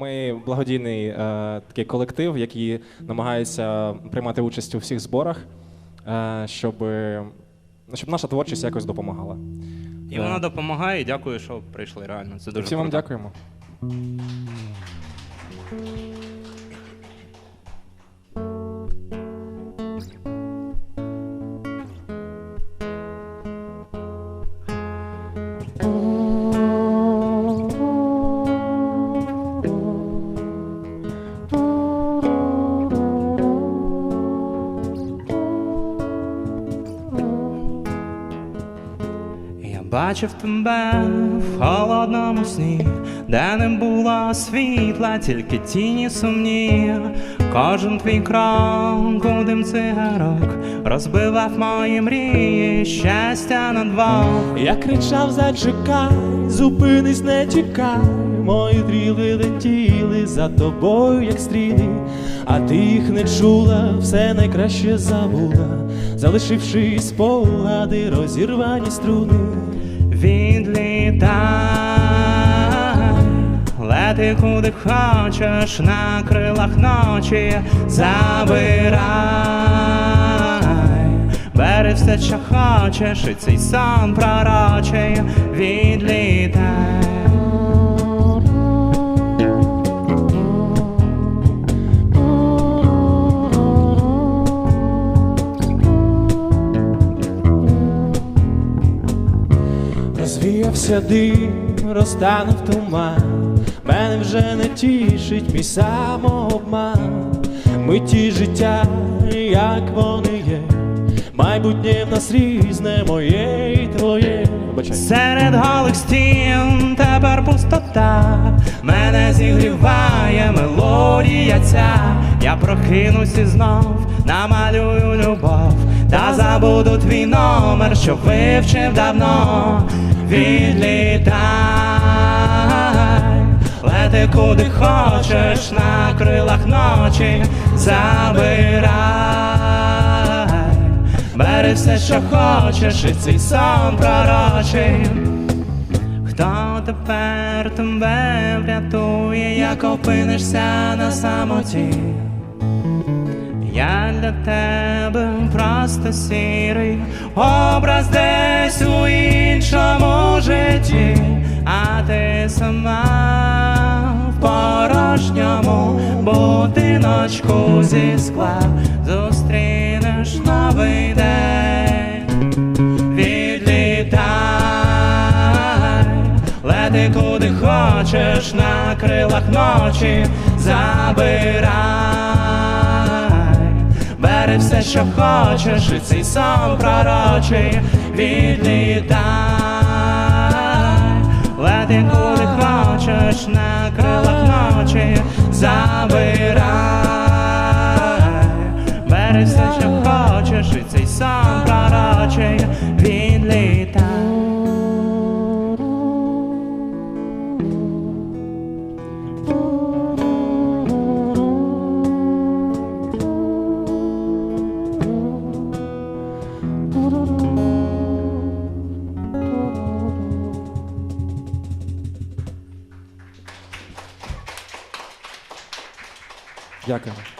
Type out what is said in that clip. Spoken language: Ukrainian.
Ми благодійний е, такий колектив, який намагається приймати участь у всіх зборах, е, щоб, ну, щоб наша творчість якось допомагала. І вона допомагає. і Дякую, що прийшли. Реально, це дуже Всім вам круто. дякуємо. Бачив тебе в холодному сні, де не було світла, тільки тіні сумні. Кожен твій крок у цигарок розбивав мої мрії, щастя на двох. Я кричав, зачекай, зупинись, не тікай. Мої стріли летіли за тобою, як стріли, а ти їх не чула, все найкраще забула, залишивши спогади, розірвані струни. Відлітай, лети куди хочеш на крилах ночі, забирай, бери все, що хочеш, і цей сон пророчий, відлітай. Розвіявся дим, розтанув туман, мене вже не тішить мій самообман. Ми ті життя, як вони є, майбутнє в нас різне, моє і твоє. Серед голих стін тепер пустота, мене зігріває мелодія ця. Я прокинусь і знов намалюю любов, та забуду твій номер, що вивчив давно. Відлітай, лети куди хочеш на крилах ночі, забирай. Бери все, що хочеш, і цей сон пророчий. Хто тепер тебе врятує, як опинишся на самоті? Я для тебе просто сірий образ десь у іншому житті, а ти сама в порожньому будиночку зі скла зустрінеш новий день. Відлітай, лети куди хочеш на крилах ночі, забирай, бери все, що хочеш, і цей сон пророчий, відлітай, лети куди хочеш на крилах ночі, забирай, бери все, що хочеш, і цей сон пророчий, відлітай. Дякуємо.